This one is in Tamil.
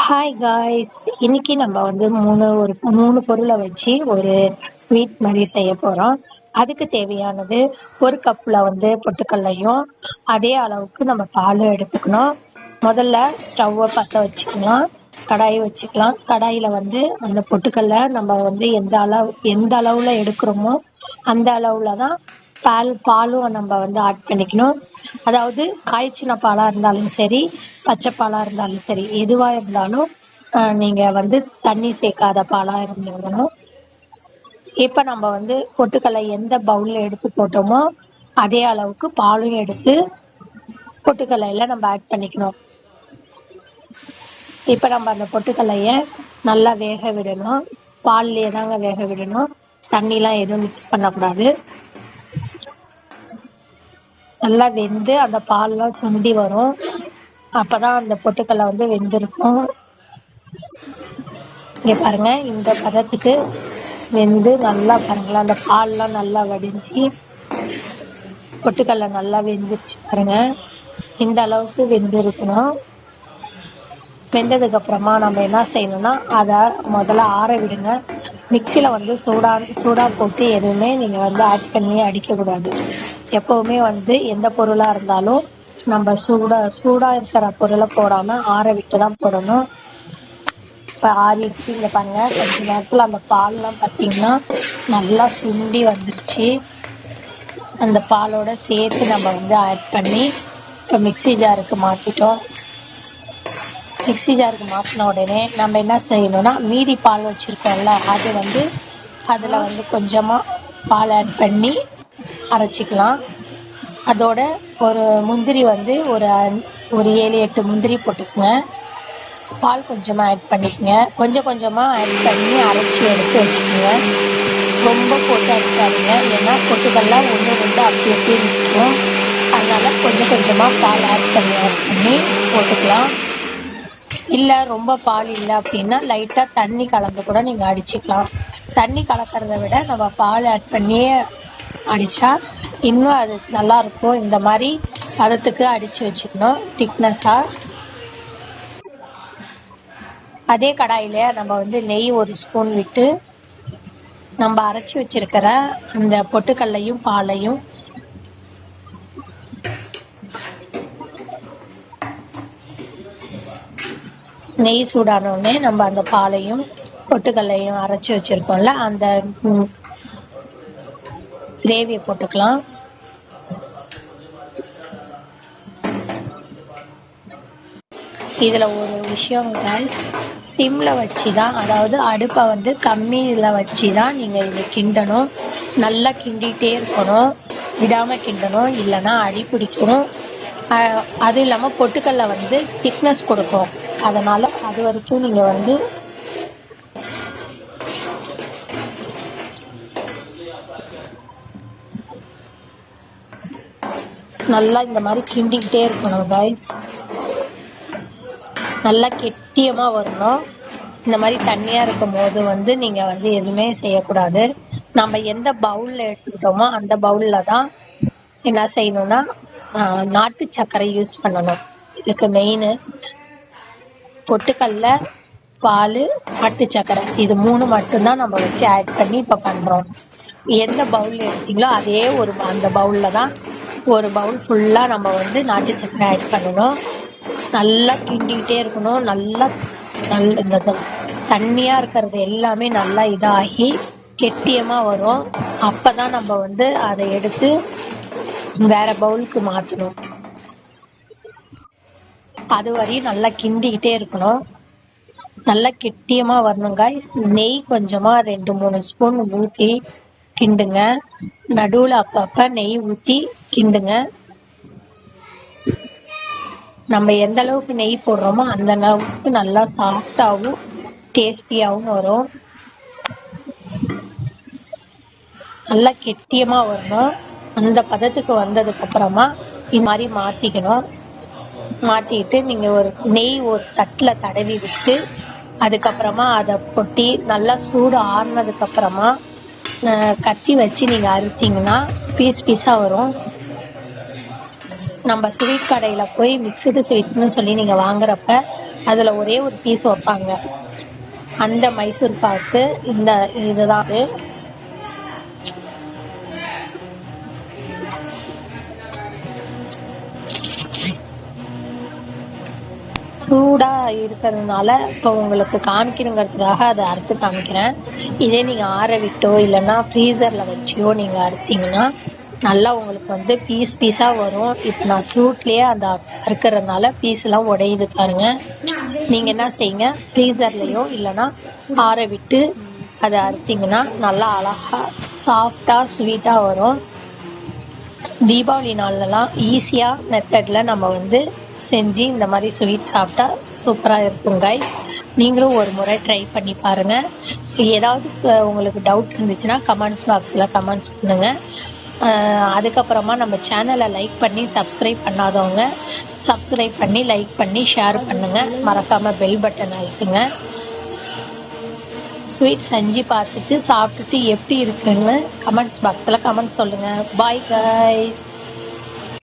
ஹாய் காய்ஸ் இன்னைக்கு நம்ம வந்து மூணு ஒரு மூணு பொருளை வச்சு ஒரு ஸ்வீட் மாதிரி செய்ய போறோம். அதுக்கு தேவையானது ஒரு கப்ல வந்து பொட்டுக்கல்லையும் அதே அளவுக்கு நம்ம பாலும் எடுத்துக்கணும். முதல்ல ஸ்டவ்வை பற்ற வச்சுக்கலாம் கடாய் வச்சுக்கலாம். கடாயில வந்து அந்த பொட்டுக்கல்ல நம்ம வந்து எந்த அளவு எந்த அளவுல எடுக்கிறோமோ அந்த அளவுல தான் பால் பாலும் நம்ம வந்து ஆட் பண்ணிக்கணும். அதாவது காய்ச்சின பாலா இருந்தாலும் சரி பச்சை பாலா இருந்தாலும் சரி எதுவா இருந்தாலும் நீங்கள் நீங்க வந்து தண்ணி சேர்க்காத பாலா இருந்திருக்கணும் இப்ப நம்ம வந்து பொட்டுக்கல்லை எந்த பவுல்ல எடுத்து போட்டோமோ அதே அளவுக்கு பாலும் எடுத்து பொட்டுக்கல்லையில நம்ம ஆட் பண்ணிக்கணும். இப்ப நம்ம அந்த பொட்டுக்கல்லைய நல்லா வேக விடணும். பால்லயே தாங்க வேக விடணும். தண்ணிலாம் எதுவும் மிக்ஸ் பண்ணக்கூடாது. நல்லா வெந்து அந்த பால்லாம் சுண்டி வரும். அப்பதான் அந்த பொட்டுக்கடலை வந்து வெந்திருக்கும். இங்க பாருங்க இந்த பதத்துக்கு வெந்து நல்லா பாருங்களேன் அந்த பால்லாம் நல்லா வடிஞ்சு பொட்டுக்கடலை நல்லா வெந்துருச்சு பாருங்க. இந்த அளவுக்கு வெந்து இருக்கணும் வெந்ததுக்கு அப்புறமா நம்ம என்ன செய்யணும்னா அதை முதல்ல ஆற விடுங்க. மிக்சியில் வந்து சூடா சூடாக போட்டு எதுவுமே நீங்கள் வந்து ஆட் பண்ணி அடிக்கக்கூடாது. எப்பவுமே வந்து எந்த பொருளா இருந்தாலும் நம்ம சூடா சூடா இருக்கிற பொருளை போடாம ஆற விட்டு தான் போடணும். இப்ப ஆறிடுச்சு இங்க பாருங்க. கொஞ்ச நேரத்துல அந்த பால்லாம் பாத்தீங்கன்னா நல்லா சுண்டி வந்துருச்சு. அந்த பாலோட சேர்த்து நம்ம வந்து ஆட் பண்ணி இப்போ மிக்ஸி ஜாருக்கு மாத்திட்டோம். மிக்ஸி ஜாருக்கு மாற்றின உடனே நம்ம என்ன செய்யணும்னா மீதி பால் வச்சுருக்கோம்ல அது வந்து அதில் வந்து கொஞ்சமாக பால் ஆட் பண்ணி அரைச்சிக்கலாம். அதோட ஒரு முந்திரி வந்து ஒரு ஒரு ஏழு எட்டு முந்திரி போட்டுக்கோங்க. பால் கொஞ்சமாக ஆட் பண்ணிக்கோங்க. கொஞ்சம் கொஞ்சமாக ஆட் பண்ணி அரைச்சி எடுத்து வச்சுக்கோங்க. ரொம்ப போட்டு அரைக்காதீங்க. ஏன்னா பொட்டுக்கல்லாம் ஒன்று ரெண்டு அப்படி அப்படியே நிற்கும். அதனால் கொஞ்சம் கொஞ்சமாக பால் ஆட் பண்ணி ஆட் பண்ணி போட்டுக்கலாம். இல்லை ரொம்ப பால் இல்லை அப்படின்னா லைட்டாக தண்ணி கலந்து கூட நீங்கள் அடிச்சுக்கலாம். தண்ணி கலக்கிறத விட நம்ம பால் ஆட் பண்ணியே அடித்தா இன்னும் அது நல்லா இருக்கும் இந்த மாதிரி பதத்துக்கு அடித்து வச்சுக்கணும். திக்னஸாக அதே கடாயில நம்ம வந்து நெய் ஒரு ஸ்பூன் விட்டு நம்ம அரைச்சி வச்சிருக்கிற அந்த பொட்டுக்கல்லையும் பாலையும் நெய் சூடான உடனே நம்ம அந்த பாலையும் பொட்டுக்கல்லையும் அரைச்சி வச்சிருக்கோம்ல அந்த கிரேவியை போட்டுக்கலாம். இதில் ஒரு விஷயம் guys சிம்மில் வச்சு தான் அதாவது அடுப்பை வந்து கம்மியில் வச்சு தான் நீங்கள் இதை கிண்டணும். நல்லா கிண்டிகிட்டே இருக்கணும். விடாமல் கிண்டணும் இல்லைன்னா அடி பிடிக்கும் அதுவும் இல்லாமல் பொட்டுக்கல்ல வந்து திக்னஸ் கொடுக்கும். அதனால் அது வரைக்கும் நீங்கள் வந்து நல்லா இந்த மாதிரி கிண்டிக்கிட்டே இருக்கணும் கைஸ் நல்லா கெட்டியமா வரணும். இந்த மாதிரி தண்ணியா இருக்கும் போது வந்து நீங்க வந்து எதுவுமே செய்யக்கூடாது. நம்ம எந்த பவுல்ல எடுத்துக்கிட்டோமோ அந்த பவுல்ல தான் என்ன செய்யணும்னா ஆஹ் நாட்டு சர்க்கரை யூஸ் பண்ணணும். இதுக்கு மெயின் பொட்டுக்கல்ல பால் பட்டு சர்க்கரை. இது மூணு மட்டும்தான் நம்ம வச்சு ஆட் பண்ணி இப்ப பண்றோம். எந்த பவுல்ல எடுத்தீங்களோ அதே ஒரு அந்த பவுல்ல தான் ஒரு பவுல் ஃபுல்லாக நம்ம வந்து நாட்டு சர்க்கரை ஆட் பண்ணணும். நல்லா கிண்டிக்கிட்டே இருக்கணும். நல்லா நல்ல இந்த தண்ணியாக இருக்கிறது எல்லாமே நல்லா இதாகி கெட்டியமாக வரும். அப்போ தான் நம்ம வந்து அதை எடுத்து வேற பவுலுக்கு மாற்றணும் அது வரையும் நல்லா கிண்டிக்கிட்டே இருக்கணும். நல்லா கெட்டியமாக வரணும் நெய் கொஞ்சமாக ரெண்டு மூணு ஸ்பூன் ஊற்றி கிண்டுங்க. நடுவில் அப்பப்போ நெய் ஊற்றி கிண்டுங்க. நம்ம எந்த அளவுக்கு நெய் போடுறோமோ அந்த அளவுக்கு நல்லா சாஃப்டாகவும் டேஸ்டியாகவும் வரும். நல்லா கெட்டியமாக வரணும். அந்த பதத்துக்கு வந்ததுக்கு அப்புறமா இது மாதிரி மாற்றிக்கணும் மாற்றிட்டு நீங்கள் ஒரு நெய் ஒரு தட்டில் தடவி விட்டு அதுக்கப்புறமா அதை கொட்டி நல்லா சூடு ஆறுனதுக்கப்புறமா கத்தி வச்சு நீங்கள் அறுத்தீங்கன்னா பீஸ் பீஸாக வரும். நம்ம ஸ்வீட் கடையில போய் மிக்சடு ஸ்வீட்னு சொல்லி நீங்க வாங்குறப்ப அதில் ஒரே ஒரு பீஸ் வைப்பாங்க. அந்த மைசூர் பாக்கு இந்த இதுதான் அது. சூடா இருக்கிறதுனால இப்போ உங்களுக்கு காமிக்கணுங்கிறதுக்காக அதை அறுத்து காமிக்கிறேன். இதே நீங்க ஆற விட்டோ இல்லைன்னா ஃப்ரீசர்ல வச்சியோ நீங்க அறுத்தீங்கன்னா நல்லா உங்களுக்கு வந்து பீஸ் பீஸா வரும். இப்போ நான் சூட்லயே அந்த இருக்கிறதுனால பீஸ் எல்லாம் உடையுது பாருங்க. நீங்க என்ன செய்யுங்க ஃப்ரீசர்லயோ இல்லைன்னா ஆற விட்டு அதை அறுத்தீங்கன்னா நல்லா அழகா சாஃப்டா ஸ்வீட்டா வரும். தீபாவளி நாள்லலாம் ஈஸியா மெத்தட்ல நம்ம வந்து செஞ்சு இந்த மாதிரி ஸ்வீட் சாப்பிட்டா சூப்பரா இருக்கும் guys. நீங்களும் ஒரு முறை ட்ரை பண்ணி பாருங்க. ஏதாவது உங்களுக்கு டவுட் இருந்துச்சுன்னா கமெண்ட்ஸ் பாக்ஸில் கமெண்ட்ஸ் பண்ணுங்க. அதுக்கப்புறமா நம்ம சேனலை லைக் பண்ணி சப்ஸ்கிரைப் பண்ணாதவங்க சப்ஸ்கிரைப் பண்ணி லைக் பண்ணி ஷேர் பண்ணுங்க. மறக்காம பெல் பட்டன் அழுத்துங்க. ஸ்வீட் செஞ்சு பார்த்துட்டு சாப்பிட்டுட்டு எப்படி இருக்குன்னு கமெண்ட்ஸ் பாக்ஸில் கமெண்ட் சொல்லுங்கள் பாய் பாய்ஸ்